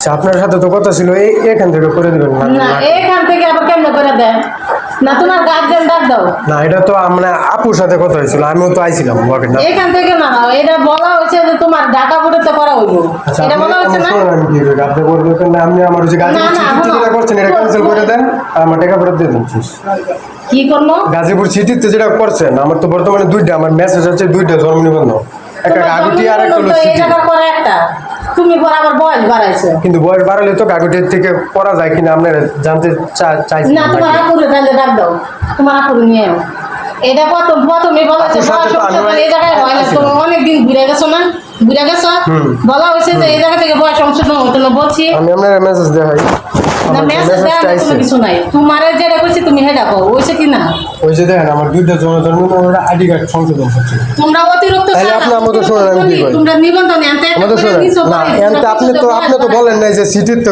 আচ্ছা, আপনার সাথে তো কথা ছিল এই এখান থেকে করে দিবেন না না এখান থেকে আবার কেমনে করে দেন? না তোমার গার্জেন ডাক দাও। না এটা তো আমরা আপুর সাথে কথা হয়েছিল আমিও তো আইছিলাম ওয়াকে না। এখান থেকে না না এটা বলা হয়েছে যে তোমার ঢাকা পড়তে করা হইব। আচ্ছা এটা বলা হয়েছে না? আমি কি করি আপনি বলবেন না আপনি আমার যে গাজীপুর না, না, যেটা করছেন এটা ক্যান্সেল করে দেন আর আমার টাকা ফেরত দিয়ে দেন। কি করল? গাজীপুর সিটিতে যেটা করছেন আমার তো বর্তমানে দুইটা আমার মেসেজ আছে দুইটা জন্ম নিবন্ধন একটা গাগুটি আর একটা হলো সিটি একটা তুমি পর আমার বয়স বাড়াইছো। কিন্তু বয়স বাড়ালে তো কাগজের থেকে পড়া যায় কিনা আপনারা জানতে চাইছি না তোমার আপুরে তাহলে ডাক দাও। তোমার আপুরে নিয়ে আও। এটা কত প্রথমে বলা হয়েছে আমি এই জায়গায় হয় না আছি। তুমি অনেকদিন ঘুরে গেছো না? ঘুরে গেছো। বলা হয়েছে যে এই জায়গা থেকে বয়স সংশোধন হতো না বলছি। আমি আপনার মেসেজ দেখাই। না মেসেজ দেওয়ার কোনো কিছু নাই। তোমার যেটা কইছি তুমি হেডা কও হইছে কি না? ওই যে দেখেন আমার দুইটা আইডি কার্ড সংশোধন হচ্ছে তোমরা অতিরিক্ত তাহলে আপনি আমাদের শোনেন, আমি কি? তোমরা নিবন্ধন আমাদের শোনেন না এনতে আপনি তো আপনি তো বলেন নাই যে সিটিতে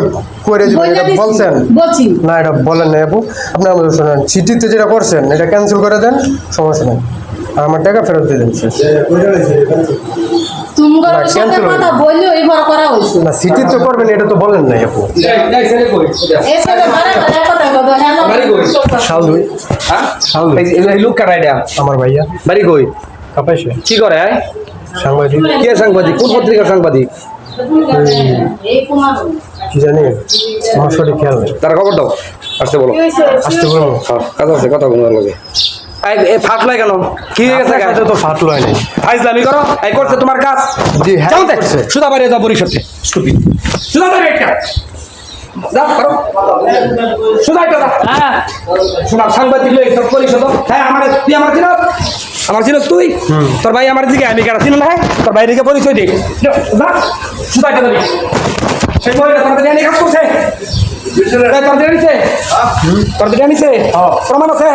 করে দিবেন এটা দিছি, বলছেন। বলছি। না এটা বলেন নাই আপু। আপনি আমাদের শোনেন সিটিতে যেটা করছেন এটা ক্যান্সেল করে দেন সমস্যা নেই। আমার টাকা ফেরত দিয়ে দেন শেষ। তোমার না, সিটিতে করবেন এটা তো বলেন নাই আপু। হ্যাঁ? কারা আমার ভাইয়া। বাড়ি কই? কাপাইছে কি করে আয়? সাংবাদিক। কে সাংবাদিক? কোন পত্রিকার সাংবাদিক? কি জানি আমার সঠিক খেয়াল নেই। তার খবর দাও আসতে বলো। আসতে হ্যাঁ, কথা আছে কথা বলার লাগে। ফাটলাই কেন? কি হয়ে গেছে আপনার সাথে তো ফাটলো নাই ফাইজলামি করো। এই করছে তোমার কাজ। জি, হ্যাঁ, যাও যাও স্টুপিড। একটা। করো। একটা হ্যাঁ। শোনা সাংবাদিক লই সব পরিষদ হ্যাঁ আমার তুই আমার চিনস? আমার চিনস তুই? তোর ভাই আমার দিকে আমি কেন চিনল হ্যাঁ? তোর বাইরে পরিচয় দে। যা। সুধা একটা যাবি সেই মহিলা তোর দিকে কাজ করছে? তোর দিকে নিছে? তোর দিকে নিছে? প্রমাণ আছে?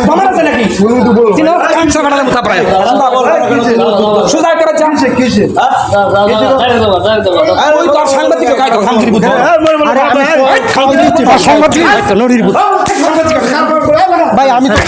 প্রমাণ আছে নাকি সাংবাদিক কাজ খামগিরি বুঝো সাংবাদিক নড়ির বুঝো ভাই আমি তো